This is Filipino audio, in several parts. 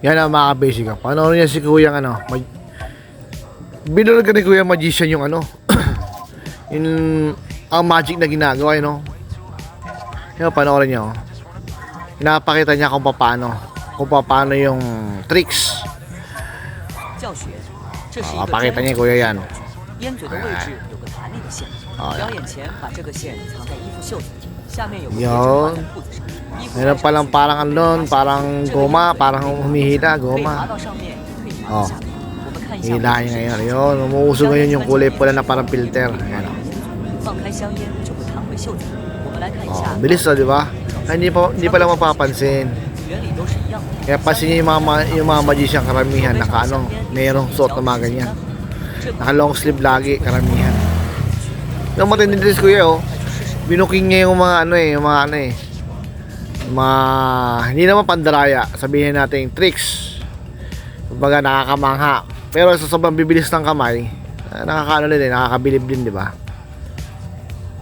Yan ang mga basic ka. Panoorin niya si Kuya ano. Mag... Binulog ka ni Kuya Magician yung ano. yung ang magic na ginagawa yun, no? Yan, panoorin niya, oh. Pinapakita niya kung paano. Kung paano yung tricks. Oh, pakita niya, Kuya, yan. Ayan. Oh, yan. Yun. Meron palang parang ano parang goma, parang humihila, goma. Oh. Hila niya ngayon. Yun, umuuso ngayon yung kulay pula na parang filter. Ayan o. Oh, bilis na, di ba? Ay, hindi, pa, hindi pala mapapansin. Kaya pansin niyo yung mga, yung mga magician karamihan, naka ano, mayroong suot na mga ganyan. Naka long sleeve lagi, karamihan. Yung matindi din kuya, oh. Binuking niya yung mga ano eh, yung mga ano eh. Mga hindi naman pandaraya, sabihin natin tricks. Kumbaga nakakamangha. Pero sa sobrang bibilis ng kamay, ah, nakakaano din eh, nakakabilib din, di ba?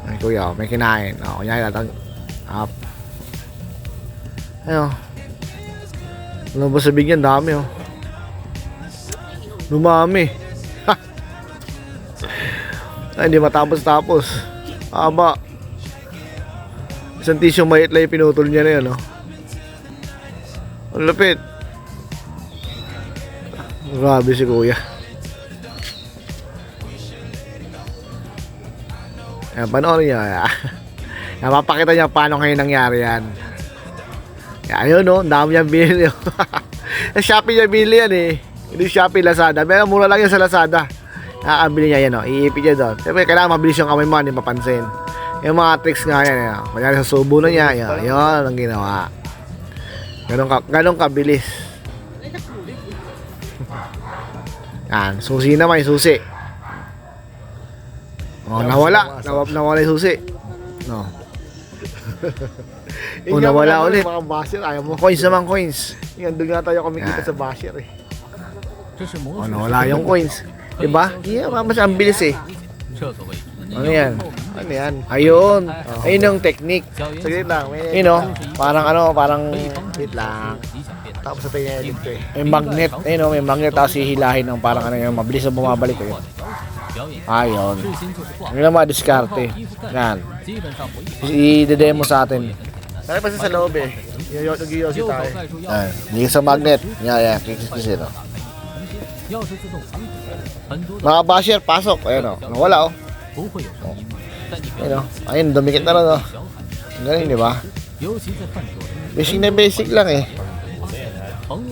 Ay kuya, oh, may kinain. Oh, kunyari natin. Up. Ayun. Ano ba sa bigyan? Dami oh. Dumami. Ay, hindi matapos-tapos. Aba. Isang tissue mait lang pinutol niya na yun, oh. Ang lapit. Grabe si kuya. Ayan, panoorin niya. Napapakita niya paano ngayon nangyari yan. Ayun, no? Ang dami niyang binili. oh. Shopee niya binili yan, eh. Hindi Shopee, Lazada. Pero mura lang yan sa Lazada. Nakakabili niya yan, no? Iipit niya doon. Siyempre, kailangan mabilis yung kamay mo, hindi mapansin. Yung mga tricks nga yan, yan. Kunyari sa subo na niya, yun, yun ang ginawa. Ganun, ka, ganun kabilis. Yan, susi na may susi. Oh, nawala. Nawala, nawala yung susi. No. oh, nawala ulit. Mga basher, ayaw mo. Coins naman, coins. Yan, doon nga tayo kumikita sa basher eh. Oh, nawala yung coins. Diba? Yeah, mas ang bilis eh. Ano yan? Ano yan? Ayun. Ah, Ayun yung technique. Saglit lang. May, Ayun o. Parang ano, parang... Wait lang. Tapos sa tayo edit eh. May magnet. Ayun o, may magnet. Tapos hihilahin ng parang ano yung mabilis na bumabalik. Eh. Ayun. Ayun. Yun lang mga diskarte. Yan. I-demo sa atin. Sabi pa sa loob eh. Yoyosi tayo. Yan. Hindi sa magnet. Yan, yan. Kikis-kis ito. Oh. Mga basher, pasok. Ayan o. Oh. Nawala o. Oh. oh. Ayun o. Ayun, dumikit na rin o. Ang galing, di ba? Basic na basic lang eh. Pang